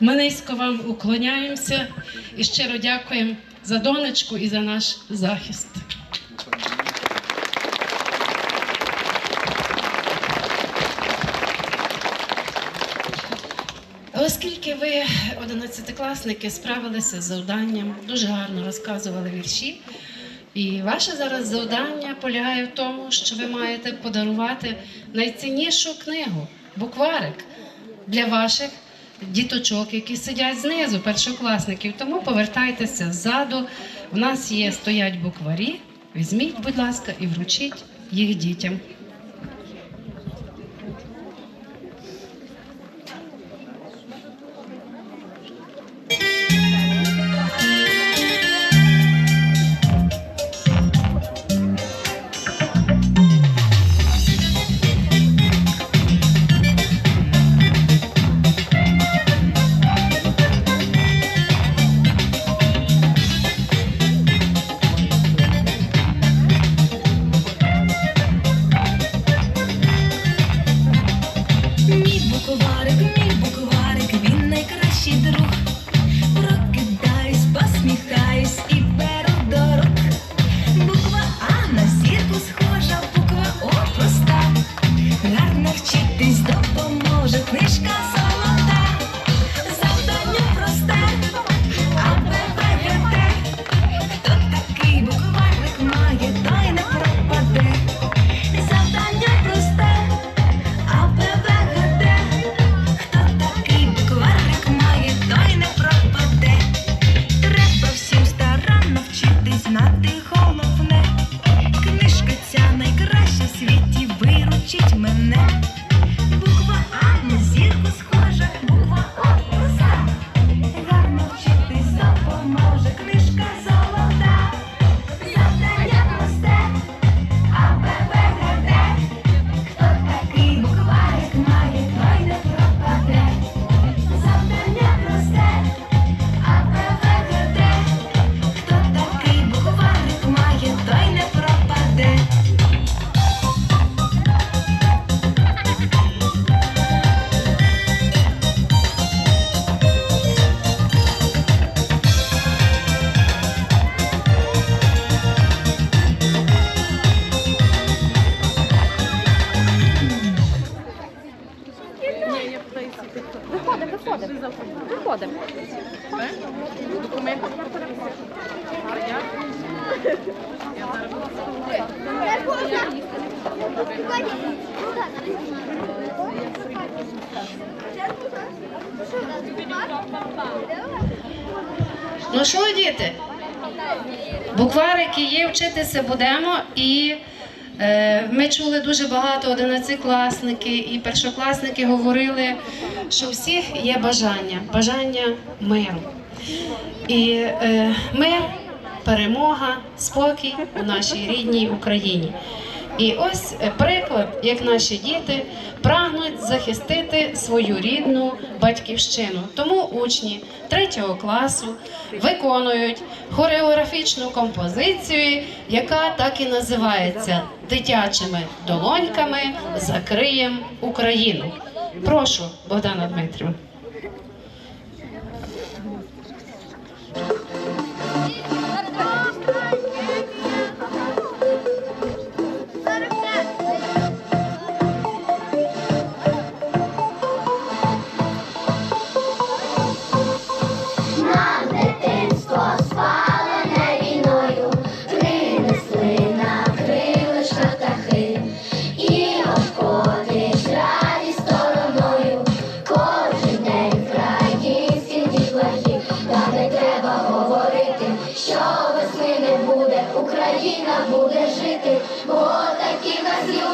Ми низько вам уклоняємося і щиро дякуємо за донечку і за наш захист. Оскільки ви, одинадцятикласники, справилися з завданням, дуже гарно розказували вірші. І ваше зараз завдання полягає в тому, що ви маєте подарувати найціннішу книгу букварик для ваших діточок, які сидять знизу, першокласників. Тому повертайтеся ззаду. У нас є стоять букварі. Візьміть, будь ласка, і вручіть їх дітям. Діти? Букварики є, вчитися будемо. І е, ми чули дуже багато одинадцятикласники і першокласники говорили, що у всіх є бажання, бажання миру. І е, мир, перемога, спокій у нашій рідній Україні. І ось е, приклад, як наші діти прагнуть захистити свою рідну батьківщину. Тому учні третього класу виконують хореографічну композицію, яка так і називається Дитячими долоньками закриєм Україну. Прошу, Богдана Дмитрівна. буде жити, бо такі нас люди.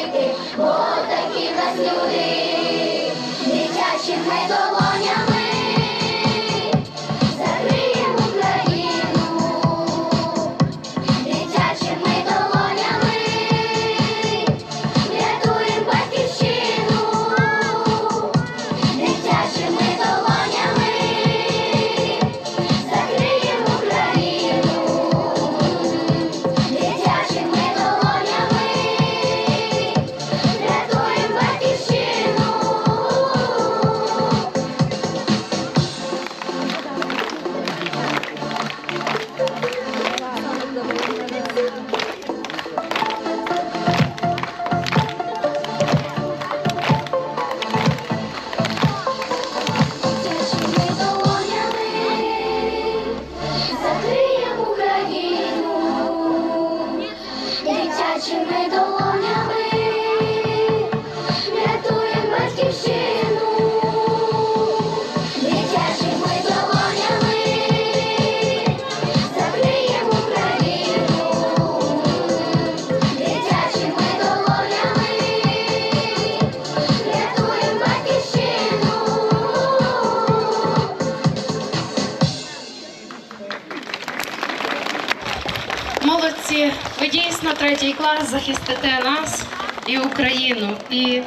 Клас захистите нас і Україну. І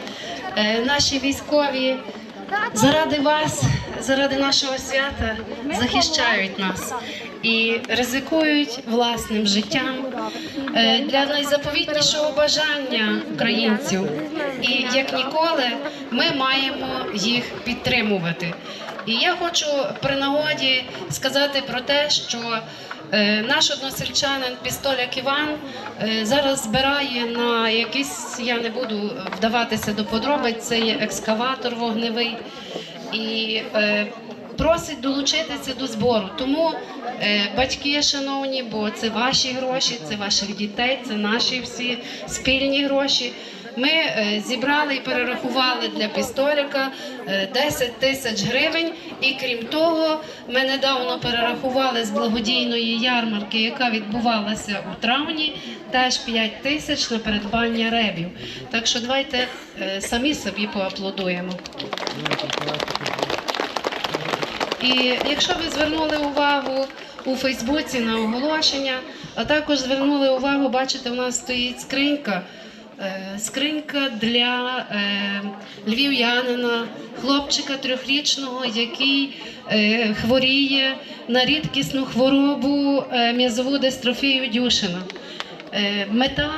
е, наші військові заради вас, заради нашого свята захищають нас і ризикують власним життям е, для найзаповітнішого бажання українців. І як ніколи ми маємо їх підтримувати. І я хочу при нагоді сказати про те, що Е, Наш односельчанин Пістоляк Іван е, зараз збирає на якийсь, я не буду вдаватися до подробиць, це є екскаватор вогневий і е, просить долучитися до збору. Тому батьки, шановні, бо це ваші гроші, це ваших дітей, це наші всі спільні гроші. Ми е, зібрали і перерахували для пістоляка е, 10 тисяч гривень. І крім того, ми недавно перерахували з благодійної ярмарки, яка відбувалася у травні, теж 5 тисяч на придбання ребів. Так що давайте е, самі собі поаплодуємо. І якщо ви звернули увагу у Фейсбуці на оголошення, а також звернули увагу, бачите, у нас стоїть скринька. Е, Скринька для е, львів'янина, хлопчика трьохрічного, який е, хворіє на рідкісну хворобу м'язову дистрофію Дюшина. Мета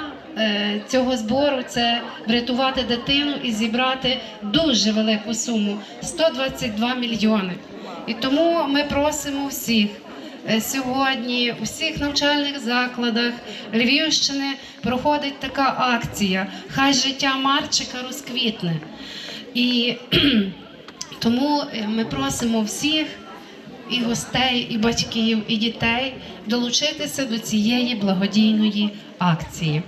цього збору це врятувати дитину і зібрати дуже велику суму 122 мільйони. І тому ми просимо всіх сьогодні у всіх навчальних закладах Львівщини проходить така акція Хай життя Марчика розквітне. І тому е, ми просимо всіх і гостей, і батьків, і дітей долучитися до цієї благодійної акції.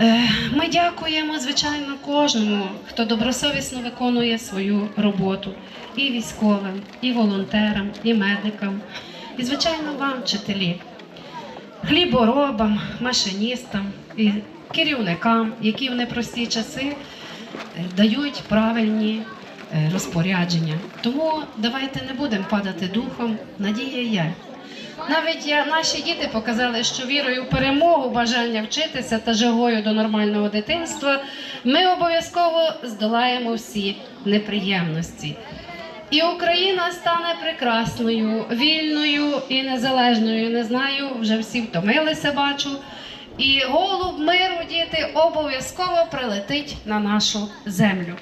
Е, Ми дякуємо, звичайно, кожному, хто добросовісно виконує свою роботу, і військовим, і волонтерам, і медикам, і, звичайно, вам, вчителі, хліборобам, машиністам і керівникам, які в непрості часи е, дають правильні е, розпорядження. Тому давайте не будемо падати духом, надія є. Навіть я, наші діти показали, що вірою в перемогу, бажання вчитися та жагою до нормального дитинства ми обов'язково здолаємо всі неприємності. І Україна стане прекрасною, вільною і незалежною. Не знаю, вже всі втомилися, бачу. І голуб миру, діти, обов'язково прилетить на нашу землю.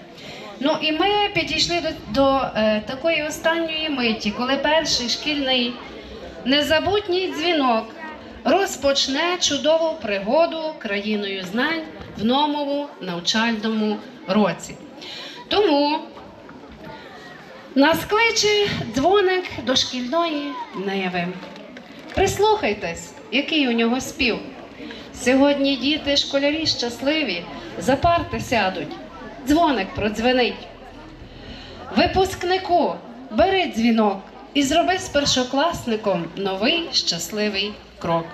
Ну і ми підійшли до, до е, такої останньої миті, коли перший шкільний незабутній дзвінок розпочне чудову пригоду країною знань в новому навчальному році. Тому нас кличе дзвоник до шкільної неви. Прислухайтесь, який у нього спів. Сьогодні діти, школярі щасливі, за парти сядуть, дзвоник продзвенить. Випускнику, бери дзвінок і зроби з першокласником новий щасливий крок.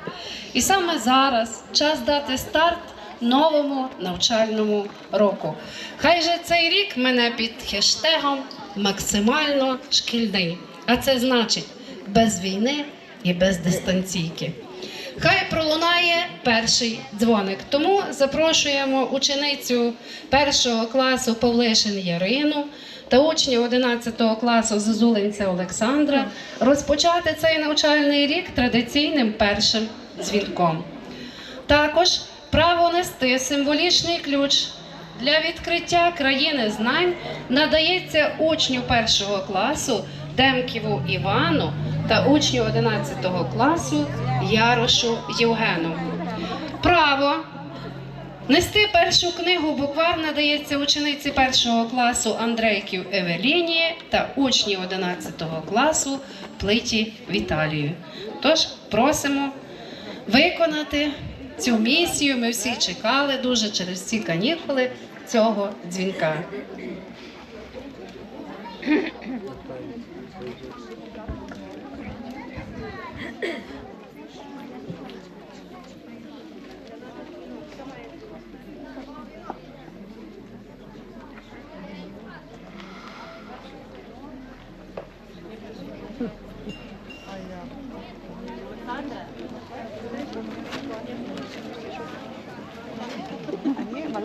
І саме зараз час дати старт новому навчальному року. Хай же цей рік мене під хештегом максимально шкільний. А це значить без війни і без дистанційки. Хай пролунає перший дзвоник. Тому запрошуємо ученицю першого класу Павлишин Ярину та учня 11 класу Зозулинця Олександра розпочати цей навчальний рік традиційним першим дзвінком. Також право нести символічний ключ для відкриття країни знань надається учню першого класу Демківу Івану та учню 11 класу Ярошу Євгену. Право нести першу книгу буквар надається учениці першого класу Андрейків Евеліні та учні 11 класу Плиті Віталію. Тож просимо виконати цю місію. Ми всі чекали дуже через ці канікули цього дзвінка.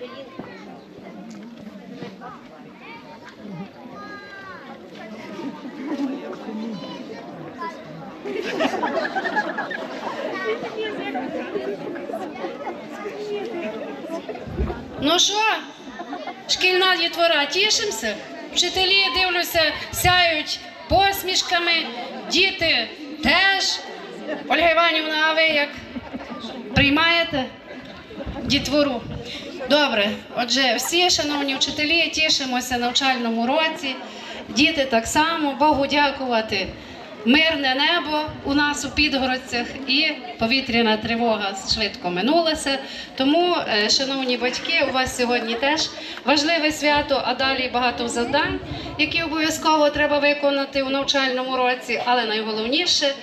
Ну що, шкільна дітвора, тішимося? Вчителі, дивлюся, сяють посмішками, діти теж. Ольга Іванівна, а ви як приймаєте дітвору? Добре, отже, всі, шановні вчителі, тішимося навчальному році. Діти так само, Богу дякувати. Мирне небо у нас у Підгородцях і повітряна тривога швидко минулася. Тому, е, шановні батьки, у вас сьогодні теж важливе свято, а далі багато завдань, які обов'язково треба виконати у навчальному році. Але найголовніше,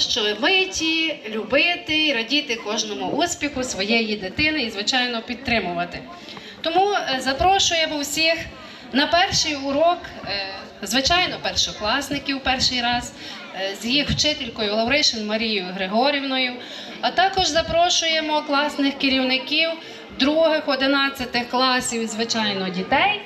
що миті, любити і радіти кожному успіху своєї дитини і, звичайно, підтримувати. Тому е, запрошуємо всіх на перший урок, е, звичайно, першокласників перший раз е, з їх вчителькою Лавришин Марією Григорівною, а також запрошуємо класних керівників других, одинадцятих класів, звичайно, дітей.